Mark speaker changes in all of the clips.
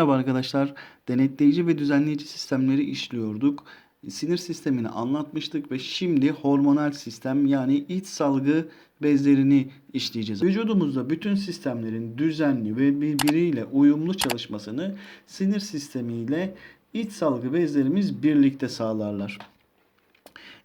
Speaker 1: Merhaba arkadaşlar. Denetleyici ve düzenleyici sistemleri işliyorduk. Sinir sistemini anlatmıştık ve şimdi hormonal sistem yani iç salgı bezlerini işleyeceğiz. Vücudumuzda bütün sistemlerin düzenli ve birbiriyle uyumlu çalışmasını sinir sistemiyle iç salgı bezlerimiz birlikte sağlarlar.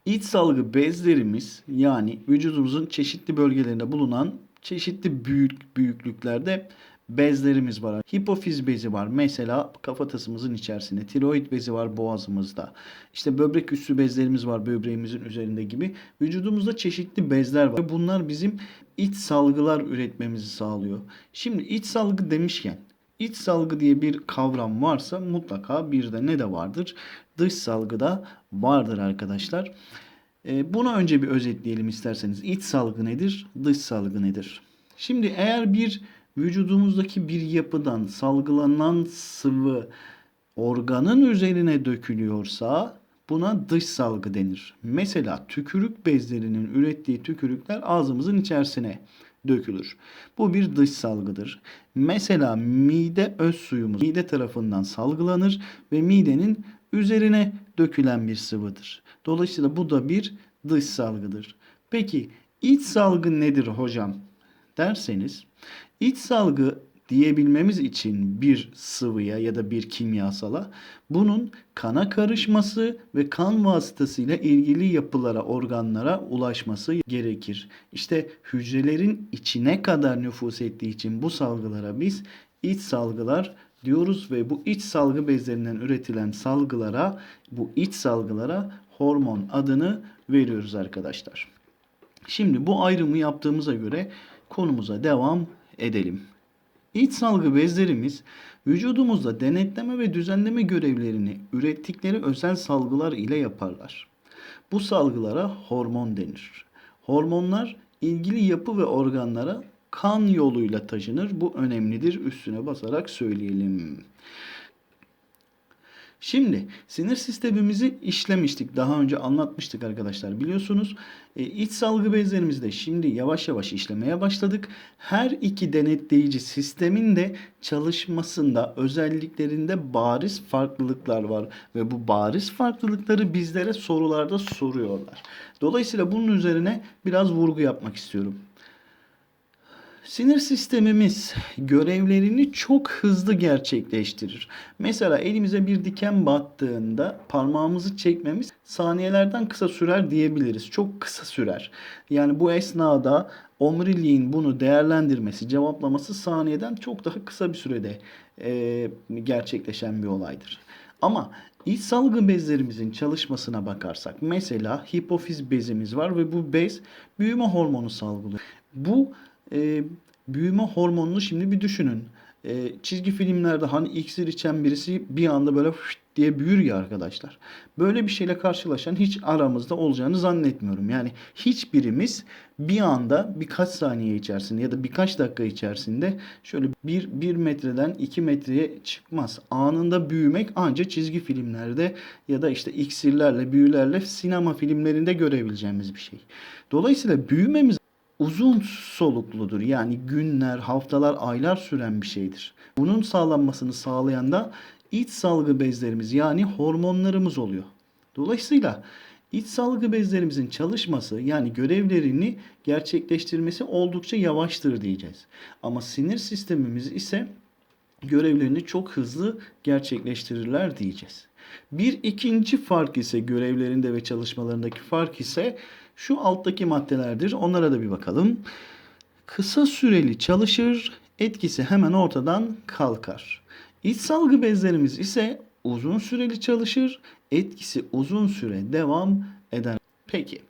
Speaker 1: İç salgı bezlerimiz yani vücudumuzun çeşitli bölgelerinde bulunan çeşitli büyük büyüklüklerde bezlerimiz var. Hipofiz bezi var. Mesela kafatasımızın içerisinde. Tiroid bezi var boğazımızda. İşte böbrek üstü bezlerimiz var böbreğimizin üzerinde gibi. Vücudumuzda çeşitli bezler var. Bunlar bizim iç salgılar üretmemizi sağlıyor. Şimdi iç salgı demişken İç salgı diye bir kavram varsa mutlaka bir de ne de vardır? Dış salgı da vardır arkadaşlar. Ee, bunu önce bir özetleyelim isterseniz. İç salgı nedir? Dış salgı nedir? Şimdi eğer bir vücudumuzdaki bir yapıdan salgılanan sıvı organın üzerine dökülüyorsa buna dış salgı denir. Mesela tükürük bezlerinin ürettiği tükürükler ağzımızın içerisine dökülür. Bu bir dış salgıdır. Mesela mide öz suyumuz mide tarafından salgılanır ve midenin üzerine dökülen bir sıvıdır. Dolayısıyla bu da bir dış salgıdır. Peki iç salgı nedir hocam derseniz iç salgı diyebilmemiz için bir sıvıya ya da bir kimyasala bunun kana karışması ve kan vasıtasıyla ilgili yapılara, organlara ulaşması gerekir. İşte hücrelerin içine kadar nüfus ettiği için bu salgılara biz iç salgılar diyoruz ve bu iç salgı bezlerinden üretilen salgılara, bu iç salgılara hormon adını veriyoruz arkadaşlar. Şimdi bu ayrımı yaptığımıza göre konumuza devam edelim. İç salgı bezlerimiz vücudumuzda denetleme ve düzenleme görevlerini ürettikleri özel salgılar ile yaparlar. Bu salgılara hormon denir. Hormonlar ilgili yapı ve organlara kan yoluyla taşınır. Bu önemlidir. Üstüne basarak söyleyelim. Şimdi sinir sistemimizi işlemiştik. Daha önce anlatmıştık arkadaşlar biliyorsunuz. E, iç salgı bezlerimizde şimdi yavaş yavaş işlemeye başladık. Her iki denetleyici sistemin de çalışmasında özelliklerinde bariz farklılıklar var. Ve bu bariz farklılıkları bizlere sorularda soruyorlar. Dolayısıyla bunun üzerine biraz vurgu yapmak istiyorum. Sinir sistemimiz görevlerini çok hızlı gerçekleştirir. Mesela elimize bir diken battığında parmağımızı çekmemiz saniyelerden kısa sürer diyebiliriz. Çok kısa sürer. Yani bu esnada omuriliğin bunu değerlendirmesi, cevaplaması saniyeden çok daha kısa bir sürede e, gerçekleşen bir olaydır. Ama iç salgı bezlerimizin çalışmasına bakarsak mesela hipofiz bezimiz var ve bu bez büyüme hormonu salgılıyor. Bu e, büyüme hormonunu şimdi bir düşünün. E, çizgi filmlerde hani iksir içen birisi bir anda böyle diye büyür ya arkadaşlar. Böyle bir şeyle karşılaşan hiç aramızda olacağını zannetmiyorum. Yani hiçbirimiz bir anda birkaç saniye içerisinde ya da birkaç dakika içerisinde şöyle bir, bir metreden iki metreye çıkmaz. Anında büyümek ancak çizgi filmlerde ya da işte iksirlerle, büyülerle sinema filmlerinde görebileceğimiz bir şey. Dolayısıyla büyümemiz uzun solukludur. Yani günler, haftalar, aylar süren bir şeydir. Bunun sağlanmasını sağlayan da iç salgı bezlerimiz yani hormonlarımız oluyor. Dolayısıyla iç salgı bezlerimizin çalışması yani görevlerini gerçekleştirmesi oldukça yavaştır diyeceğiz. Ama sinir sistemimiz ise görevlerini çok hızlı gerçekleştirirler diyeceğiz. Bir ikinci fark ise görevlerinde ve çalışmalarındaki fark ise şu alttaki maddelerdir. Onlara da bir bakalım. Kısa süreli çalışır, etkisi hemen ortadan kalkar. İç salgı bezlerimiz ise uzun süreli çalışır, etkisi uzun süre devam eder. Peki,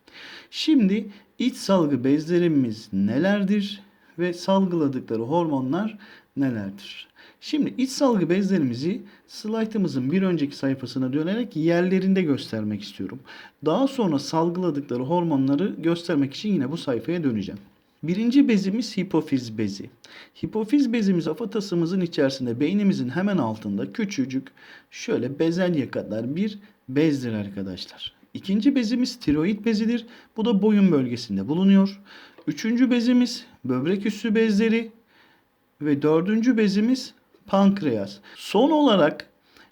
Speaker 1: şimdi iç salgı bezlerimiz nelerdir ve salgıladıkları hormonlar nelerdir? Şimdi iç salgı bezlerimizi slaytımızın bir önceki sayfasına dönerek yerlerinde göstermek istiyorum. Daha sonra salgıladıkları hormonları göstermek için yine bu sayfaya döneceğim. Birinci bezimiz hipofiz bezi. Hipofiz bezimiz afatasımızın içerisinde beynimizin hemen altında küçücük şöyle bezelye kadar bir bezdir arkadaşlar. İkinci bezimiz tiroid bezidir. Bu da boyun bölgesinde bulunuyor. Üçüncü bezimiz böbrek üstü bezleri ve dördüncü bezimiz pankreas. Son olarak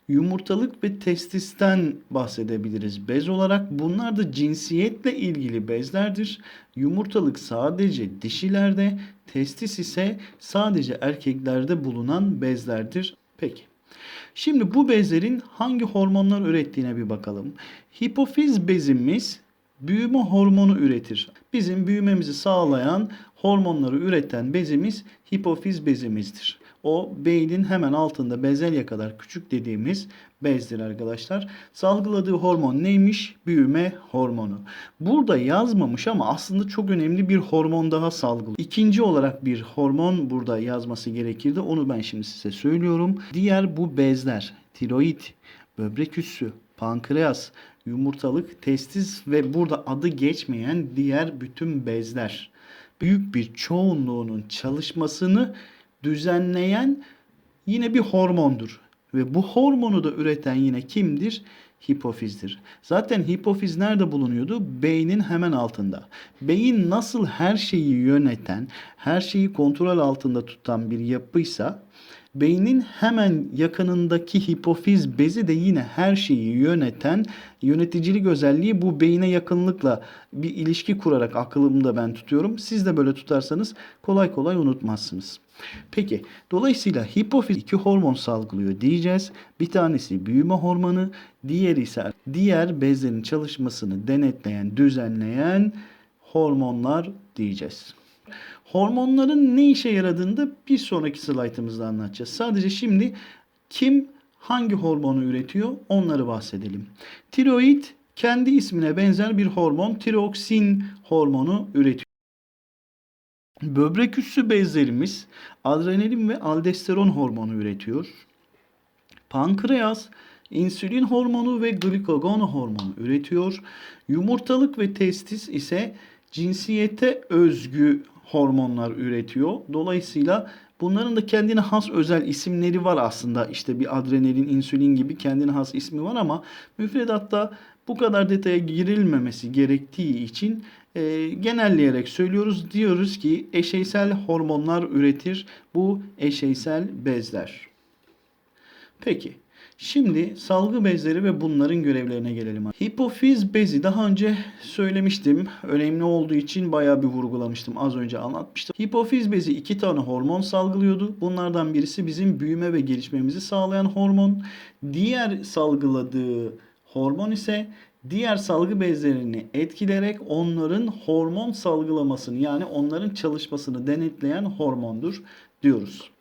Speaker 1: yumurtalık ve testisten bahsedebiliriz bez olarak. Bunlar da cinsiyetle ilgili bezlerdir. Yumurtalık sadece dişilerde, testis ise sadece erkeklerde bulunan bezlerdir. Peki. Şimdi bu bezlerin hangi hormonlar ürettiğine bir bakalım. Hipofiz bezimiz büyüme hormonu üretir. Bizim büyümemizi sağlayan hormonları üreten bezimiz hipofiz bezimizdir. O beynin hemen altında bezelye kadar küçük dediğimiz bezdir arkadaşlar. Salgıladığı hormon neymiş? Büyüme hormonu. Burada yazmamış ama aslında çok önemli bir hormon daha salgılıyor. İkinci olarak bir hormon burada yazması gerekirdi. Onu ben şimdi size söylüyorum. Diğer bu bezler tiroid, böbrek üssü, pankreas, yumurtalık, testis ve burada adı geçmeyen diğer bütün bezler. Büyük bir çoğunluğunun çalışmasını düzenleyen yine bir hormondur. Ve bu hormonu da üreten yine kimdir? Hipofizdir. Zaten hipofiz nerede bulunuyordu? Beynin hemen altında. Beyin nasıl her şeyi yöneten, her şeyi kontrol altında tutan bir yapıysa, beynin hemen yakınındaki hipofiz bezi de yine her şeyi yöneten yöneticilik özelliği bu beyine yakınlıkla bir ilişki kurarak aklımda ben tutuyorum. Siz de böyle tutarsanız kolay kolay unutmazsınız. Peki dolayısıyla hipofiz iki hormon salgılıyor diyeceğiz. Bir tanesi büyüme hormonu, diğeri ise diğer bezlerin çalışmasını denetleyen, düzenleyen hormonlar diyeceğiz. Hormonların ne işe yaradığını da bir sonraki slaytımızda anlatacağız. Sadece şimdi kim hangi hormonu üretiyor onları bahsedelim. Tiroid kendi ismine benzer bir hormon tiroksin hormonu üretiyor. Böbrek üssü bezlerimiz adrenalin ve aldosteron hormonu üretiyor. Pankreas insülin hormonu ve glikagon hormonu üretiyor. Yumurtalık ve testis ise cinsiyete özgü hormonlar üretiyor. Dolayısıyla bunların da kendine has özel isimleri var aslında. İşte bir adrenalin, insülin gibi kendine has ismi var ama müfredatta bu kadar detaya girilmemesi gerektiği için e, genelleyerek söylüyoruz. Diyoruz ki eşeysel hormonlar üretir bu eşeysel bezler. Peki. Şimdi salgı bezleri ve bunların görevlerine gelelim. Hipofiz bezi daha önce söylemiştim. Önemli olduğu için bayağı bir vurgulamıştım. Az önce anlatmıştım. Hipofiz bezi iki tane hormon salgılıyordu. Bunlardan birisi bizim büyüme ve gelişmemizi sağlayan hormon. Diğer salgıladığı hormon ise diğer salgı bezlerini etkileyerek onların hormon salgılamasını yani onların çalışmasını denetleyen hormondur diyoruz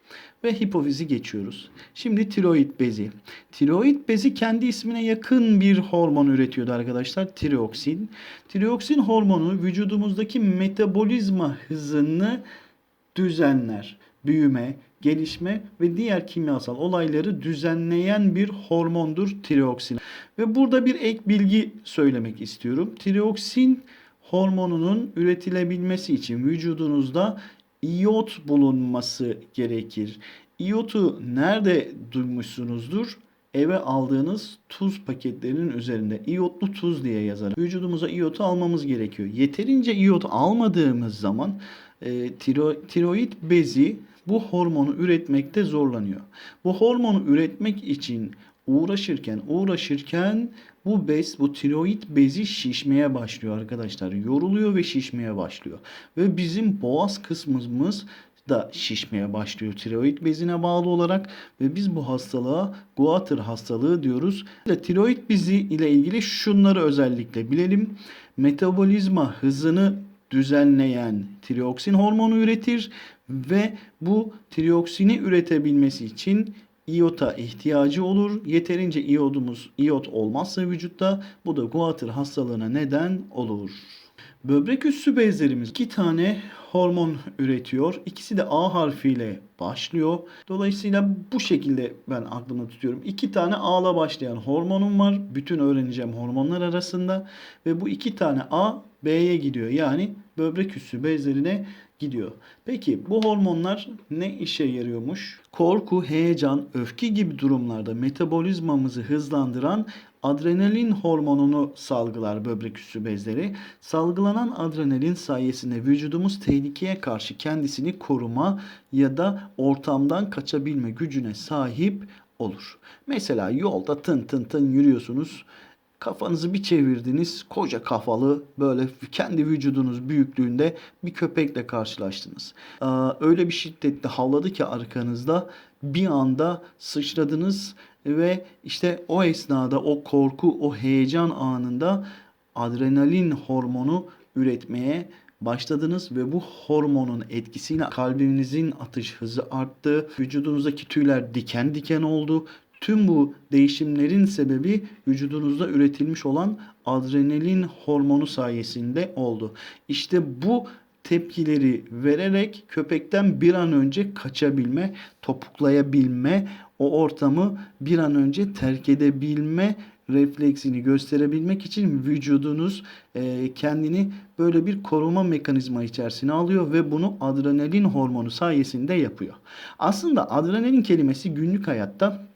Speaker 1: ve hipofizi geçiyoruz. Şimdi tiroid bezi. Tiroid bezi kendi ismine yakın bir hormon üretiyordu arkadaşlar. Tireoksin. Tireoksin hormonu vücudumuzdaki metabolizma hızını düzenler. Büyüme, gelişme ve diğer kimyasal olayları düzenleyen bir hormondur tireoksin. Ve burada bir ek bilgi söylemek istiyorum. Tireoksin hormonunun üretilebilmesi için vücudunuzda iyot bulunması gerekir. İyotu nerede duymuşsunuzdur? Eve aldığınız tuz paketlerinin üzerinde iyotlu tuz diye yazar. Vücudumuza iyotu almamız gerekiyor. Yeterince iyot almadığımız zaman e, tiro, tiroid bezi bu hormonu üretmekte zorlanıyor. Bu hormonu üretmek için uğraşırken uğraşırken bu bez, bu tiroid bezi şişmeye başlıyor arkadaşlar. Yoruluyor ve şişmeye başlıyor. Ve bizim boğaz kısmımız da şişmeye başlıyor tiroid bezine bağlı olarak ve biz bu hastalığa Goiter hastalığı diyoruz. Tiroid bezi ile ilgili şunları özellikle bilelim. Metabolizma hızını düzenleyen tireoksin hormonu üretir ve bu tireoksini üretebilmesi için iyota ihtiyacı olur. Yeterince iyodumuz iyot olmazsa vücutta bu da Goiter hastalığına neden olur. Böbrek üssü bezlerimiz iki tane hormon üretiyor. İkisi de A harfiyle başlıyor. Dolayısıyla bu şekilde ben aklımda tutuyorum. İki tane A'la başlayan hormonum var. Bütün öğreneceğim hormonlar arasında. Ve bu iki tane A B'ye gidiyor. Yani böbrek üssü bezlerine gidiyor. Peki bu hormonlar ne işe yarıyormuş? Korku, heyecan, öfke gibi durumlarda metabolizmamızı hızlandıran adrenalin hormonunu salgılar böbrek üstü bezleri. Salgılanan adrenalin sayesinde vücudumuz tehlikeye karşı kendisini koruma ya da ortamdan kaçabilme gücüne sahip olur. Mesela yolda tın tın tın yürüyorsunuz. Kafanızı bir çevirdiniz, koca kafalı böyle kendi vücudunuz büyüklüğünde bir köpekle karşılaştınız. Aa, öyle bir şiddette havladı ki arkanızda bir anda sıçradınız ve işte o esnada o korku, o heyecan anında adrenalin hormonu üretmeye başladınız ve bu hormonun etkisiyle kalbinizin atış hızı arttı, vücudunuzdaki tüyler diken diken oldu. Tüm bu değişimlerin sebebi vücudunuzda üretilmiş olan adrenalin hormonu sayesinde oldu. İşte bu tepkileri vererek köpekten bir an önce kaçabilme, topuklayabilme, o ortamı bir an önce terk edebilme refleksini gösterebilmek için vücudunuz e, kendini böyle bir koruma mekanizma içerisine alıyor ve bunu adrenalin hormonu sayesinde yapıyor. Aslında adrenalin kelimesi günlük hayatta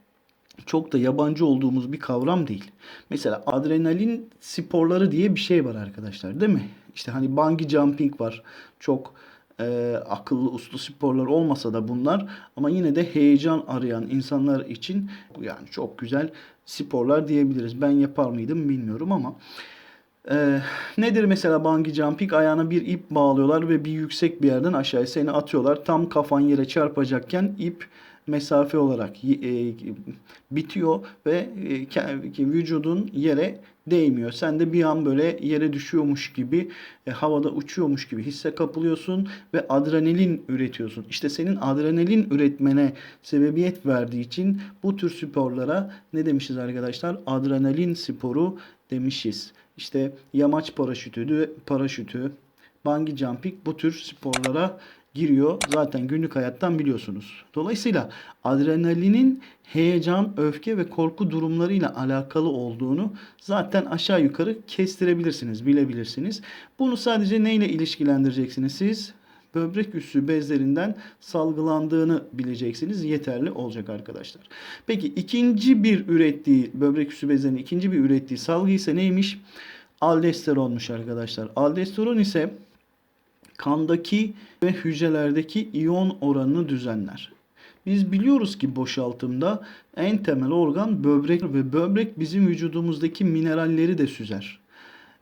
Speaker 1: çok da yabancı olduğumuz bir kavram değil. Mesela adrenalin sporları diye bir şey var arkadaşlar değil mi? İşte hani bungee jumping var. Çok e, akıllı uslu sporlar olmasa da bunlar ama yine de heyecan arayan insanlar için yani çok güzel sporlar diyebiliriz. Ben yapar mıydım bilmiyorum ama ee, nedir mesela bungee jumping? Ayağına bir ip bağlıyorlar ve bir yüksek bir yerden aşağıya seni atıyorlar. Tam kafan yere çarpacakken ip mesafe olarak e, bitiyor ve e, vücudun yere değmiyor. Sen de bir an böyle yere düşüyormuş gibi, e, havada uçuyormuş gibi hisse kapılıyorsun ve adrenalin üretiyorsun. İşte senin adrenalin üretmene sebebiyet verdiği için bu tür sporlara ne demişiz arkadaşlar? Adrenalin sporu demişiz. İşte yamaç paraşütü, paraşütü, bungee jumping bu tür sporlara giriyor. Zaten günlük hayattan biliyorsunuz. Dolayısıyla adrenalinin heyecan, öfke ve korku durumlarıyla alakalı olduğunu zaten aşağı yukarı kestirebilirsiniz, bilebilirsiniz. Bunu sadece neyle ilişkilendireceksiniz siz? böbrek üssü bezlerinden salgılandığını bileceksiniz. Yeterli olacak arkadaşlar. Peki ikinci bir ürettiği böbrek üssü bezlerinin ikinci bir ürettiği salgı ise neymiş? Aldosteronmuş arkadaşlar. Aldosteron ise kandaki ve hücrelerdeki iyon oranını düzenler. Biz biliyoruz ki boşaltımda en temel organ böbrek ve böbrek bizim vücudumuzdaki mineralleri de süzer.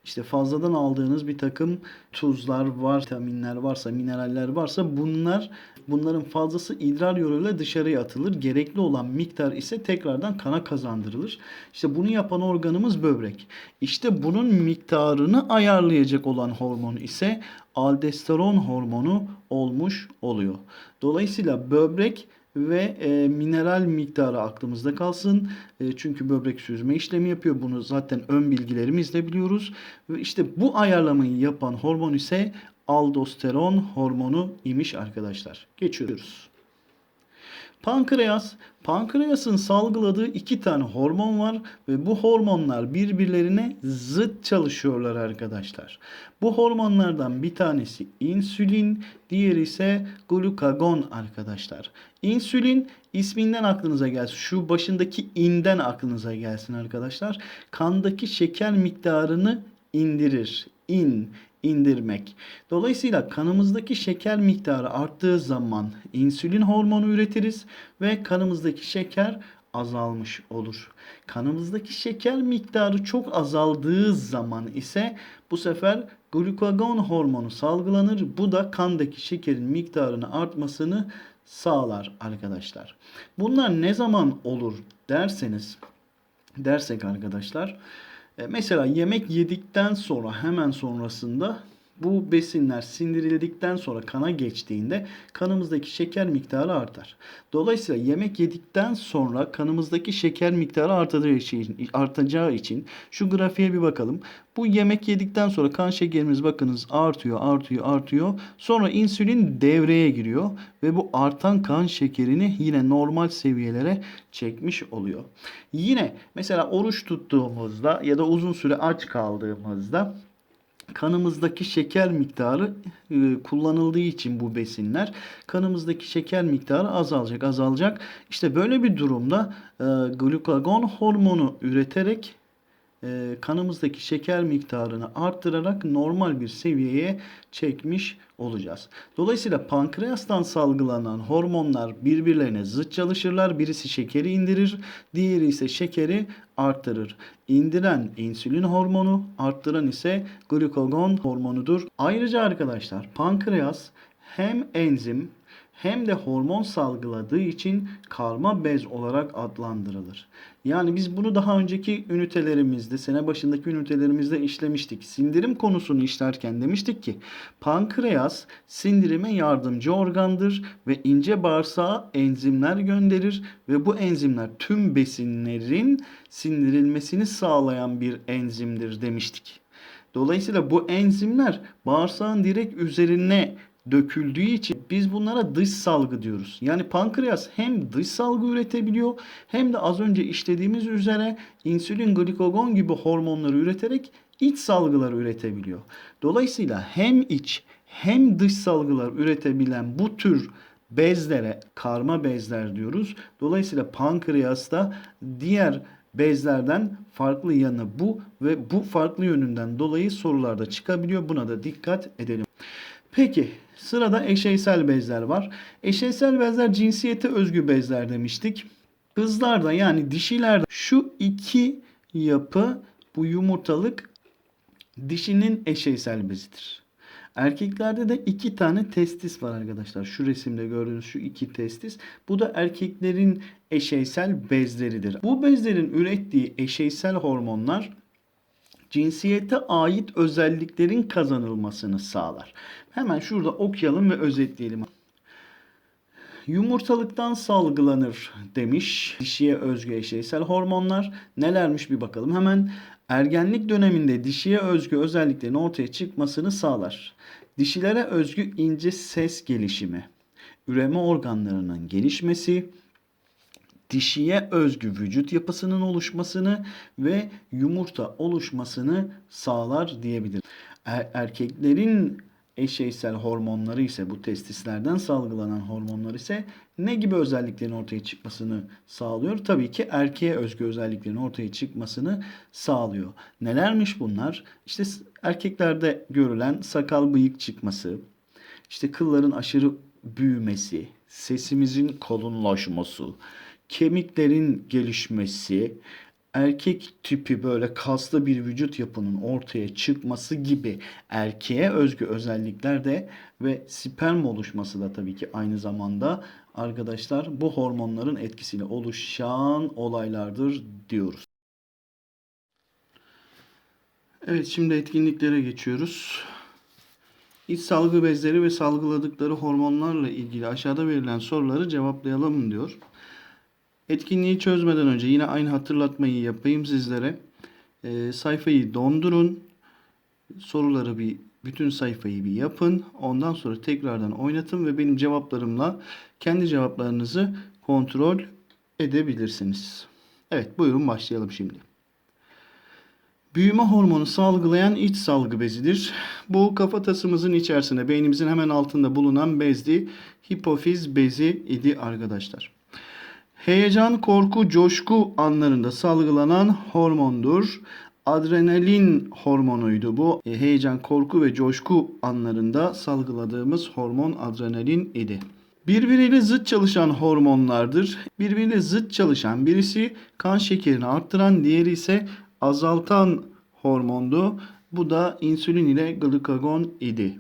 Speaker 1: İşte fazladan aldığınız bir takım tuzlar var, vitaminler varsa, mineraller varsa bunlar bunların fazlası idrar yoluyla dışarıya atılır. Gerekli olan miktar ise tekrardan kana kazandırılır. İşte bunu yapan organımız böbrek. İşte bunun miktarını ayarlayacak olan hormon ise aldosteron hormonu olmuş oluyor. Dolayısıyla böbrek ve e, mineral miktarı aklımızda kalsın. E, çünkü böbrek süzme işlemi yapıyor. Bunu zaten ön bilgilerimizle biliyoruz. Ve işte bu ayarlamayı yapan hormon ise aldosteron hormonu imiş arkadaşlar. Geçiyoruz. Pankreas, pankreasın salgıladığı iki tane hormon var ve bu hormonlar birbirlerine zıt çalışıyorlar arkadaşlar. Bu hormonlardan bir tanesi insülin, diğeri ise glukagon arkadaşlar. İnsülin isminden aklınıza gelsin. Şu başındaki inden aklınıza gelsin arkadaşlar. Kandaki şeker miktarını indirir. İn, indirmek. Dolayısıyla kanımızdaki şeker miktarı arttığı zaman insülin hormonu üretiriz ve kanımızdaki şeker azalmış olur. Kanımızdaki şeker miktarı çok azaldığı zaman ise bu sefer glukagon hormonu salgılanır. Bu da kandaki şekerin miktarını artmasını sağlar arkadaşlar. Bunlar ne zaman olur derseniz dersek arkadaşlar mesela yemek yedikten sonra hemen sonrasında bu besinler sindirildikten sonra kana geçtiğinde kanımızdaki şeker miktarı artar. Dolayısıyla yemek yedikten sonra kanımızdaki şeker miktarı artacağı için, şu grafiğe bir bakalım. Bu yemek yedikten sonra kan şekerimiz bakınız artıyor, artıyor, artıyor. Sonra insülin devreye giriyor ve bu artan kan şekerini yine normal seviyelere çekmiş oluyor. Yine mesela oruç tuttuğumuzda ya da uzun süre aç kaldığımızda kanımızdaki şeker miktarı e, kullanıldığı için bu besinler kanımızdaki şeker miktarı azalacak azalacak. İşte böyle bir durumda e, glukagon hormonu üreterek e, kanımızdaki şeker miktarını arttırarak normal bir seviyeye çekmiş olacağız. Dolayısıyla pankreastan salgılanan hormonlar birbirlerine zıt çalışırlar. Birisi şekeri indirir, diğeri ise şekeri arttırır. İndiren insülin hormonu, arttıran ise glukagon hormonudur. Ayrıca arkadaşlar pankreas hem enzim hem de hormon salgıladığı için karma bez olarak adlandırılır. Yani biz bunu daha önceki ünitelerimizde, sene başındaki ünitelerimizde işlemiştik. Sindirim konusunu işlerken demiştik ki pankreas sindirime yardımcı organdır ve ince bağırsağa enzimler gönderir ve bu enzimler tüm besinlerin sindirilmesini sağlayan bir enzimdir demiştik. Dolayısıyla bu enzimler bağırsağın direkt üzerine döküldüğü için biz bunlara dış salgı diyoruz. Yani pankreas hem dış salgı üretebiliyor hem de az önce işlediğimiz üzere insülin, glikagon gibi hormonları üreterek iç salgılar üretebiliyor. Dolayısıyla hem iç hem dış salgılar üretebilen bu tür bezlere karma bezler diyoruz. Dolayısıyla pankreasta diğer bezlerden farklı yanı bu ve bu farklı yönünden dolayı sorularda çıkabiliyor. Buna da dikkat edelim. Peki sırada eşeysel bezler var. Eşeysel bezler cinsiyete özgü bezler demiştik. Kızlarda yani dişilerde şu iki yapı bu yumurtalık dişinin eşeysel bezidir. Erkeklerde de iki tane testis var arkadaşlar. Şu resimde gördüğünüz şu iki testis. Bu da erkeklerin eşeysel bezleridir. Bu bezlerin ürettiği eşeysel hormonlar cinsiyete ait özelliklerin kazanılmasını sağlar. Hemen şurada okuyalım ve özetleyelim. Yumurtalıktan salgılanır demiş. Dişiye özgü eşeysel hormonlar nelermiş bir bakalım. Hemen ergenlik döneminde dişiye özgü özelliklerin ortaya çıkmasını sağlar. Dişilere özgü ince ses gelişimi, üreme organlarının gelişmesi, dişiye özgü vücut yapısının oluşmasını ve yumurta oluşmasını sağlar diyebilir. Er- erkeklerin eşeysel hormonları ise bu testislerden salgılanan hormonlar ise ne gibi özelliklerin ortaya çıkmasını sağlıyor? Tabii ki erkeğe özgü özelliklerin ortaya çıkmasını sağlıyor. Nelermiş bunlar? İşte erkeklerde görülen sakal bıyık çıkması, işte kılların aşırı büyümesi, sesimizin kalınlaşması, kemiklerin gelişmesi, erkek tipi böyle kaslı bir vücut yapının ortaya çıkması gibi erkeğe özgü özellikler de ve sperm oluşması da tabii ki aynı zamanda arkadaşlar bu hormonların etkisiyle oluşan olaylardır diyoruz. Evet şimdi etkinliklere geçiyoruz. İç salgı bezleri ve salgıladıkları hormonlarla ilgili aşağıda verilen soruları cevaplayalım diyor. Etkinliği çözmeden önce yine aynı hatırlatmayı yapayım sizlere. Ee, sayfayı dondurun. Soruları bir bütün sayfayı bir yapın. Ondan sonra tekrardan oynatın ve benim cevaplarımla kendi cevaplarınızı kontrol edebilirsiniz. Evet buyurun başlayalım şimdi. Büyüme hormonu salgılayan iç salgı bezidir. Bu kafatasımızın içerisinde beynimizin hemen altında bulunan bezdi. Hipofiz bezi idi arkadaşlar. Heyecan, korku, coşku anlarında salgılanan hormondur. Adrenalin hormonuydu bu. E, heyecan, korku ve coşku anlarında salgıladığımız hormon adrenalin idi. Birbiriyle zıt çalışan hormonlardır. Birbiriyle zıt çalışan birisi kan şekerini arttıran, diğeri ise azaltan hormondu. Bu da insülin ile glikagon idi.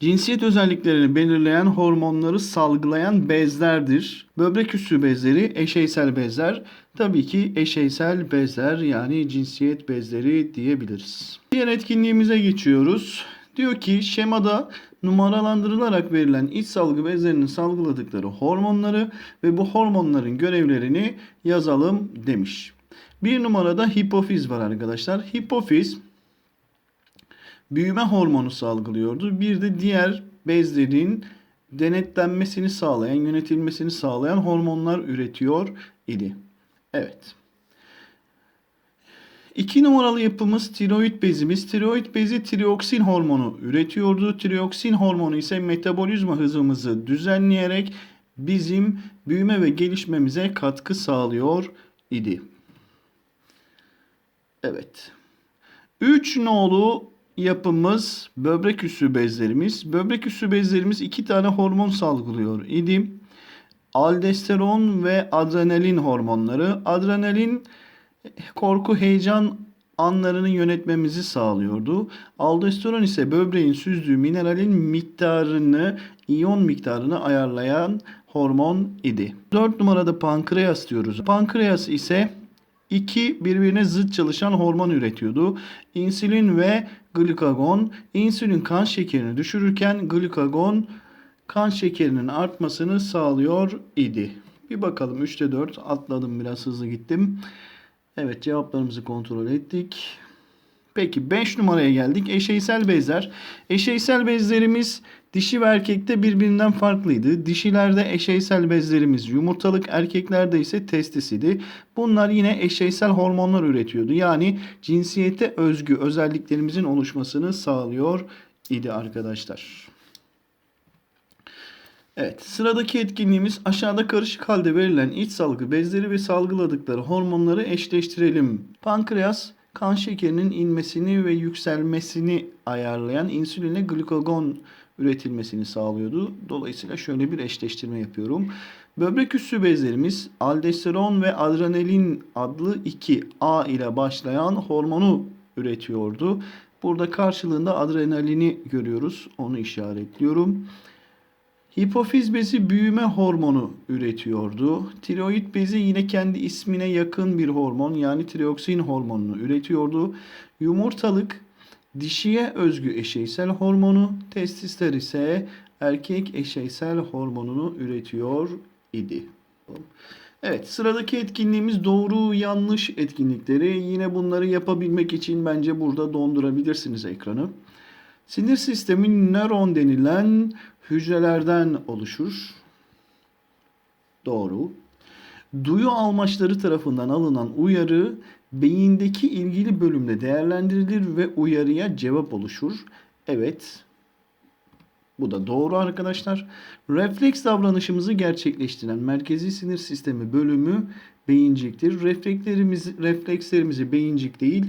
Speaker 1: Cinsiyet özelliklerini belirleyen hormonları salgılayan bezlerdir. Böbrek üstü bezleri eşeysel bezler. Tabii ki eşeysel bezler yani cinsiyet bezleri diyebiliriz. Diğer etkinliğimize geçiyoruz. Diyor ki şemada numaralandırılarak verilen iç salgı bezlerinin salgıladıkları hormonları ve bu hormonların görevlerini yazalım demiş. Bir numarada hipofiz var arkadaşlar. Hipofiz büyüme hormonu salgılıyordu. Bir de diğer bezlerin denetlenmesini sağlayan, yönetilmesini sağlayan hormonlar üretiyor idi. Evet. İki numaralı yapımız tiroid bezimiz. Tiroid bezi tireoksin hormonu üretiyordu. Tireoksin hormonu ise metabolizma hızımızı düzenleyerek bizim büyüme ve gelişmemize katkı sağlıyor idi. Evet. 3 nolu yapımız böbrek üssü bezlerimiz. Böbrek üssü bezlerimiz iki tane hormon salgılıyor idi. Aldosteron ve adrenalin hormonları. Adrenalin korku, heyecan anlarını yönetmemizi sağlıyordu. Aldosteron ise böbreğin süzdüğü mineralin miktarını, iyon miktarını ayarlayan hormon idi. 4 numarada pankreas diyoruz. Pankreas ise iki birbirine zıt çalışan hormon üretiyordu. İnsülin ve glikagon. İnsülin kan şekerini düşürürken glikagon kan şekerinin artmasını sağlıyor idi. Bir bakalım 3'te 4 atladım biraz hızlı gittim. Evet cevaplarımızı kontrol ettik. Peki 5 numaraya geldik. Eşeysel bezler. Eşeysel bezlerimiz dişi ve erkekte birbirinden farklıydı. Dişilerde eşeysel bezlerimiz yumurtalık, erkeklerde ise testis idi. Bunlar yine eşeysel hormonlar üretiyordu. Yani cinsiyete özgü özelliklerimizin oluşmasını sağlıyor idi arkadaşlar. Evet, sıradaki etkinliğimiz aşağıda karışık halde verilen iç salgı bezleri ve salgıladıkları hormonları eşleştirelim. Pankreas kan şekerinin inmesini ve yükselmesini ayarlayan insülinle glikagon üretilmesini sağlıyordu. Dolayısıyla şöyle bir eşleştirme yapıyorum. Böbrek üssü bezlerimiz aldosteron ve adrenalin adlı 2A ile başlayan hormonu üretiyordu. Burada karşılığında adrenalini görüyoruz. Onu işaretliyorum. Hipofiz bezi büyüme hormonu üretiyordu. Tiroid bezi yine kendi ismine yakın bir hormon yani tireoksin hormonunu üretiyordu. Yumurtalık dişiye özgü eşeysel hormonu, testisler ise erkek eşeysel hormonunu üretiyor idi. Evet sıradaki etkinliğimiz doğru yanlış etkinlikleri. Yine bunları yapabilmek için bence burada dondurabilirsiniz ekranı. Sinir sistemi nöron denilen hücrelerden oluşur. Doğru. Duyu almaçları tarafından alınan uyarı beyindeki ilgili bölümde değerlendirilir ve uyarıya cevap oluşur. Evet. Bu da doğru arkadaşlar. Refleks davranışımızı gerçekleştiren merkezi sinir sistemi bölümü beyinciktir. Reflekslerimizi, reflekslerimizi beyincik değil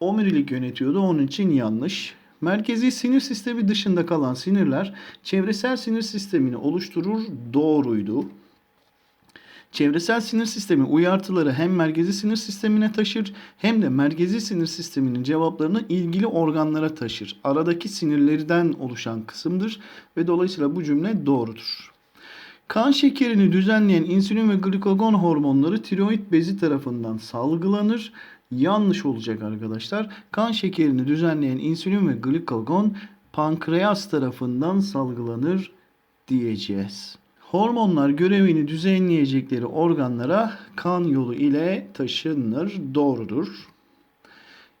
Speaker 1: omurilik yönetiyordu. Onun için yanlış. Merkezi sinir sistemi dışında kalan sinirler çevresel sinir sistemini oluşturur. Doğruydu. Çevresel sinir sistemi uyartıları hem merkezi sinir sistemine taşır hem de merkezi sinir sisteminin cevaplarını ilgili organlara taşır. Aradaki sinirlerden oluşan kısımdır ve dolayısıyla bu cümle doğrudur. Kan şekerini düzenleyen insülin ve glikagon hormonları tiroid bezi tarafından salgılanır. Yanlış olacak arkadaşlar. Kan şekerini düzenleyen insülin ve glikagon pankreas tarafından salgılanır diyeceğiz. Hormonlar görevini düzenleyecekleri organlara kan yolu ile taşınır. Doğrudur.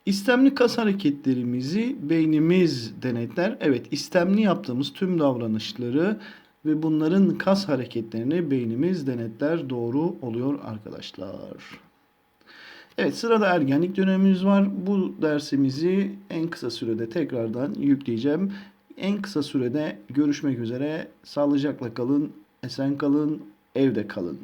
Speaker 1: İstemli kas hareketlerimizi beynimiz denetler. Evet, istemli yaptığımız tüm davranışları ve bunların kas hareketlerini beynimiz denetler. Doğru oluyor arkadaşlar. Evet sırada ergenlik dönemimiz var. Bu dersimizi en kısa sürede tekrardan yükleyeceğim. En kısa sürede görüşmek üzere. Sağlıcakla kalın, esen kalın, evde kalın.